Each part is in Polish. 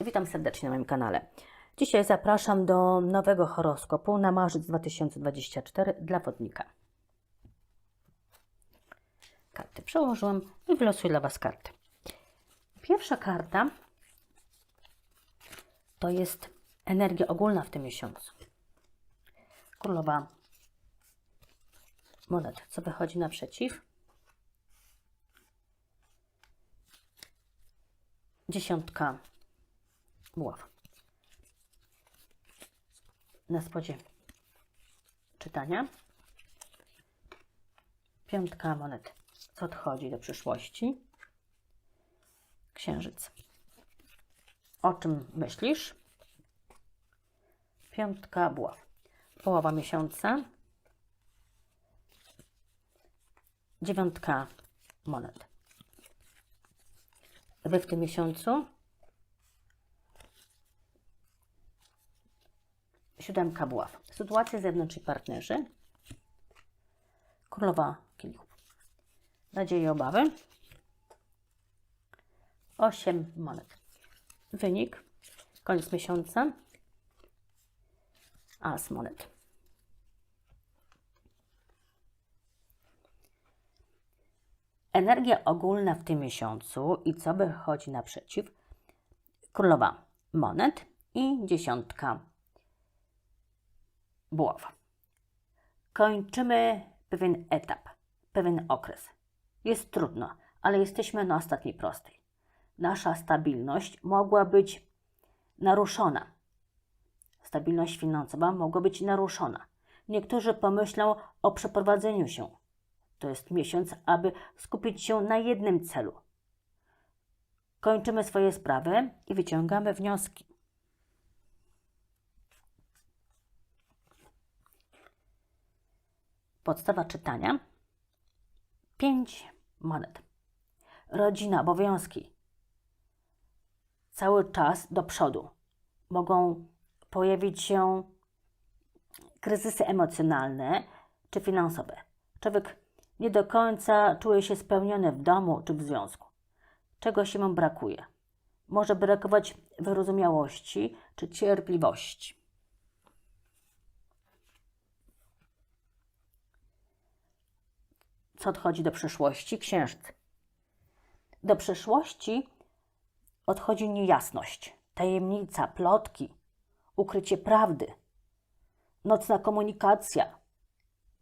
Witam serdecznie na moim kanale. Dzisiaj zapraszam do nowego horoskopu na marzec 2024 dla wodnika. Karty przełożyłam i wylosuję dla Was karty. Pierwsza karta to jest energia ogólna w tym miesiącu. Królowa monet, co wychodzi naprzeciw? Dziesiątka buław. Na spodzie czytania. Piątka monet. Odchodzi do przyszłości? Księżyc. O czym myślisz? Piątka buław. Połowa miesiąca. Dziewiątka monet. Wy w tym miesiącu Siódemka buław. Sytuacja zewnętrznej partnerzy. Królowa kielichów. Nadzieje i obawy. Osiem monet. Wynik. Koniec miesiąca. As monet. Energia ogólna w tym miesiącu i co wychodzi naprzeciw? Królowa monet i dziesiątka buław. Kończymy pewien etap, pewien okres. Jest trudno, ale jesteśmy na ostatniej prostej. Nasza stabilność mogła być naruszona. Stabilność finansowa mogła być naruszona. Niektórzy pomyślą o przeprowadzeniu się. To jest miesiąc, aby skupić się na jednym celu. Kończymy swoje sprawy i wyciągamy wnioski. Podstawa czytania. Pięć monet. Rodzina, obowiązki. Cały czas do przodu. Mogą pojawić się kryzysy emocjonalne czy finansowe. Człowiek nie do końca czuje się spełniony w domu czy w związku. Czegoś mu brakuje. Może brakować wyrozumiałości czy cierpliwości. Odchodzi do przyszłości? Księżyc. Do przyszłości odchodzi niejasność, tajemnica, plotki, ukrycie prawdy, nocna komunikacja.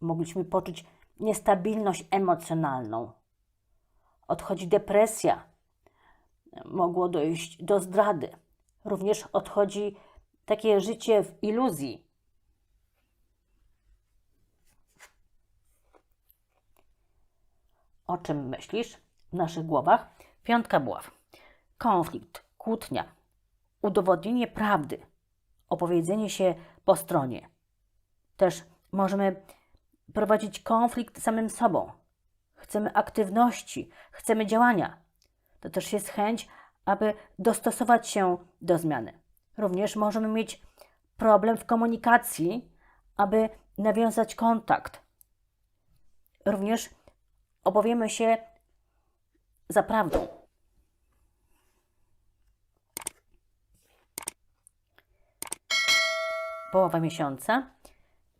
Mogliśmy poczuć niestabilność emocjonalną. Odchodzi depresja. Mogło dojść do zdrady. Również odchodzi takie życie w iluzji, o czym myślisz w naszych głowach. Piątka buław. Konflikt, kłótnia, udowodnienie prawdy, opowiedzenie się po stronie. Też możemy prowadzić konflikt samym sobą. Chcemy aktywności, chcemy działania. To też jest chęć, aby dostosować się do zmiany. Również możemy mieć problem w komunikacji, aby nawiązać kontakt. Również opowiemy się za prawdą. Połowa miesiąca,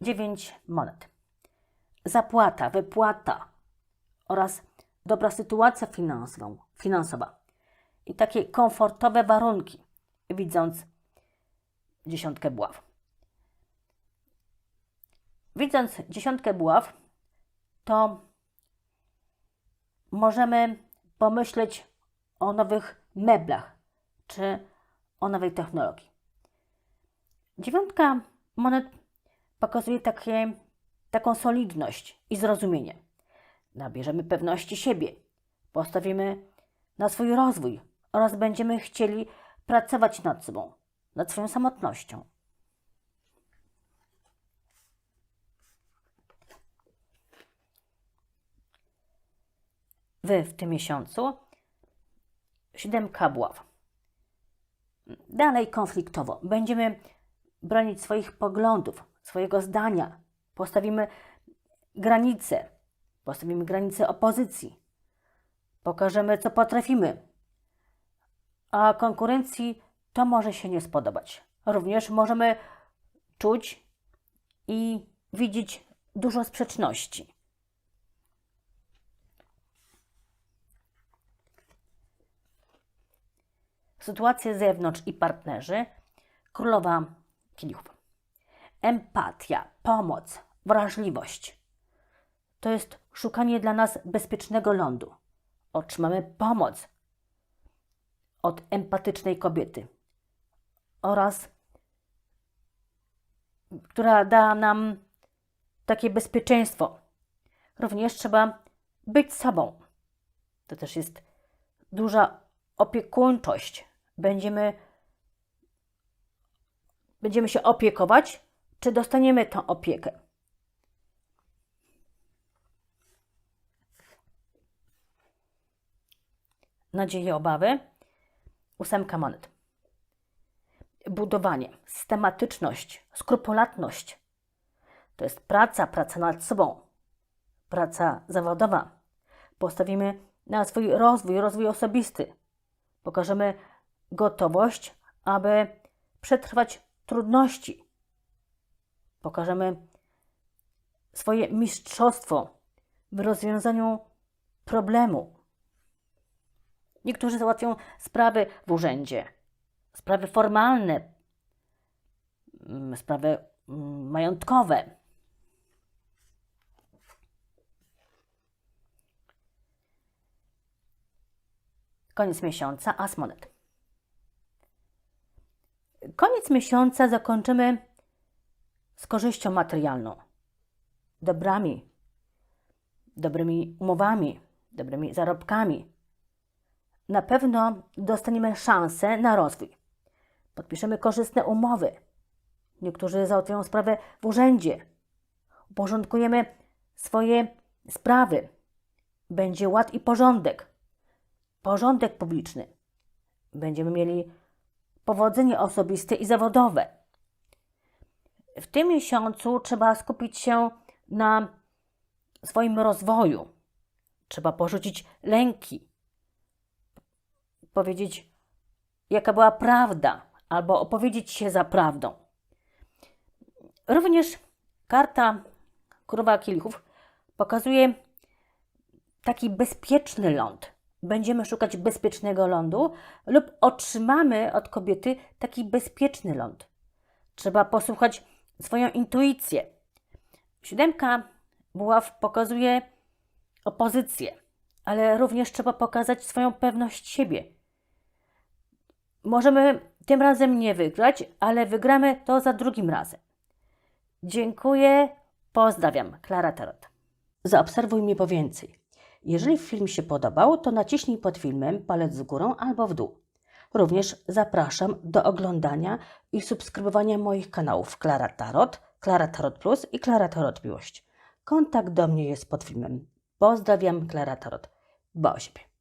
dziewięć monet. Zapłata, wypłata oraz dobra sytuacja finansowa i takie komfortowe warunki, widząc dziesiątkę buław. Widząc dziesiątkę buław, to możemy pomyśleć o nowych meblach czy o nowej technologii. Dziewiątka monet pokazuje takie, taką solidność i zrozumienie. Nabierzemy pewności siebie, postawimy na swój rozwój oraz będziemy chcieli pracować nad sobą, nad swoją samotnością. Wy w tym miesiącu siódemka buław. Dalej konfliktowo. Będziemy bronić swoich poglądów, swojego zdania. Postawimy granice. Postawimy granice opozycji. Pokażemy, co potrafimy. A konkurencji to może się nie spodobać. Również możemy czuć i widzieć dużo sprzeczności. Sytuacje z zewnątrz i partnerzy. Królowa kielichów. Empatia, pomoc, wrażliwość. To jest szukanie dla nas bezpiecznego lądu. Otrzymamy pomoc od empatycznej kobiety oraz która da nam takie bezpieczeństwo. Również trzeba być sobą. To też jest duża opiekuńczość. Będziemy, będziemy się opiekować, czy dostaniemy tą opiekę. Nadzieje, obawy. Ósemka monet. Budowanie, systematyczność, skrupulatność. To jest praca, praca nad sobą, praca zawodowa. Postawimy na swój rozwój, rozwój osobisty. Pokażemy gotowość, aby przetrwać trudności. Pokażemy swoje mistrzostwo w rozwiązaniu problemu. Niektórzy załatwią sprawy w urzędzie, sprawy formalne, mm, sprawy mm, majątkowe. Koniec miesiąca, as monet. Koniec miesiąca zakończymy z korzyścią materialną, dobrami, dobrymi umowami, dobrymi zarobkami. Na pewno dostaniemy szansę na rozwój. Podpiszemy korzystne umowy. Niektórzy załatwią sprawę w urzędzie. Uporządkujemy swoje sprawy. Będzie ład i porządek. Porządek publiczny. Będziemy mieli powodzenie osobiste i zawodowe. W tym miesiącu trzeba skupić się na swoim rozwoju. Trzeba porzucić lęki, powiedzieć, jaka była prawda, albo opowiedzieć się za prawdą. Również karta Królowa Kielichów pokazuje taki bezpieczny ląd. Będziemy szukać bezpiecznego lądu lub otrzymamy od kobiety taki bezpieczny ląd. Trzeba posłuchać swoją intuicję. Siódemka buław pokazuje opozycję, ale również trzeba pokazać swoją pewność siebie. Możemy tym razem nie wygrać, ale wygramy to za drugim razem. Dziękuję, pozdrawiam. Klara Tarot. Zaobserwuj mnie po więcej. Jeżeli film się podobał, to naciśnij pod filmem palec w górę albo w dół. Również zapraszam do oglądania i subskrybowania moich kanałów Klara Tarot, Klara Tarot Plus i Klara Tarot Miłość. Kontakt do mnie jest pod filmem. Pozdrawiam, Klara Tarot. Dba o siebie.